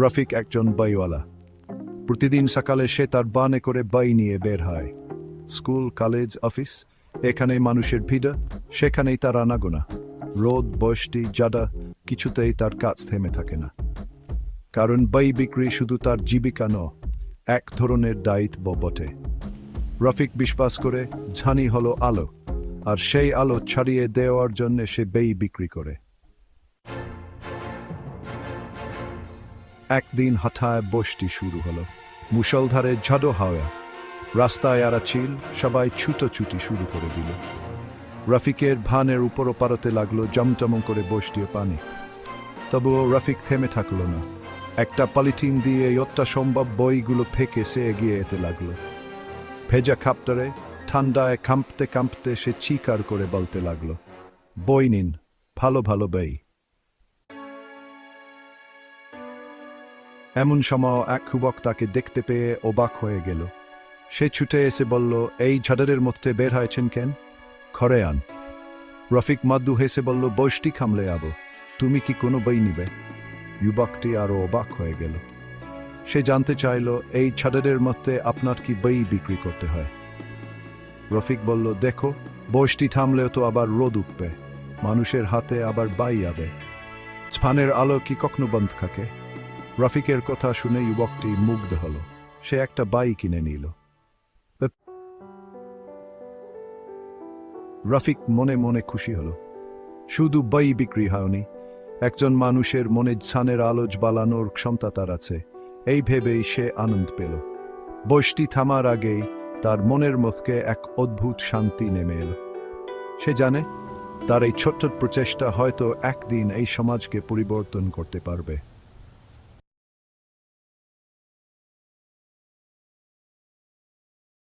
রফিক একজন বইওয়ালা। প্রতিদিন সকালে সে তার বানে করে বই নিয়ে বের হয়। স্কুল, কলেজ, অফিস এখানে মানুষের ভিড়, সেখানেই তার আনাগোনা। রোদ, বৃষ্টি জাডা কিছুতেই তার কাজ থেমে থাকে না। কারণ বই বিক্রি শুধু তার জীবিকা ন এক ধরনের দায়িত্ব বটে। রফিক বিশ্বাস করে, ঝানি হলো আলো, আর সেই আলো ছাড়িয়ে দেওয়ার জন্য সে বেই বিক্রি করে। একদিন হঠাৎ বৃষ্টি শুরু হলো। মুষলধারে ঝাড়ো হাওয়া। রাস্তায় আরা ছিল সবাই ছুটোছুটি শুরু করে দিল। রফিকের ভানের উপরও পারতে লাগল জমজম করে বৃষ্টি ও পানি। তবুও রফিক থেমে থাকল না। একটা পলিথিন দিয়ে যতটা সম্ভব বইগুলো ফেঁকে সে এগিয়ে যেতে লাগল। ভেজা খাপটারে ঠান্ডায় কাঁপতে কাঁপতে সে চিকার করে বলতে লাগল, বই নিন, ভালো ভালো বই। এমন সময় এক যুবক তাকে দেখতে পেয়ে অবাক হয়ে গেল। সে ছুটে এসে বলল, এই ঝাড়ের মধ্যে বের হয়েছেন কেন? ঘরে আন। রফিক মাদ্দু হেসে বলল, বৈষ্টি খামলে আবো। তুমি কি কোনো বই নিবে? যুবকটি আরও অবাক হয়ে গেল। সে জানতে চাইল, এই ছাদের মধ্যে আপনার কি বই বিক্রি করতে হয়? রফিক বলল, দেখো, বৃষ্টি থামলেও তো আবার রোদ উঠবে। মানুষের হাতে আবার বাই আবে। স্পানের আলো কি কখনো বন্ধ থাকে? রফিকের কথা শুনে যুবকটি মুগ্ধ হলো। সে একটা বাই কিনে নিল। রফিক মনে মনে খুশি হলো। শুধু বই বিক্রি হয়নি, একজন মানুষের মনে ছানের আলোচ বালানোর ক্ষমতা তার আছে। এই ভেবেই সে আনন্দ পেল। বৃষ্টি থামার আগেই তার মনের মধ্যে এক অদ্ভুত শান্তি নেমে এলো। সে জানে, তার এই ছোট্ট প্রচেষ্টা হয়তো একদিন এই সমাজকে পরিবর্তন করতে পারবে।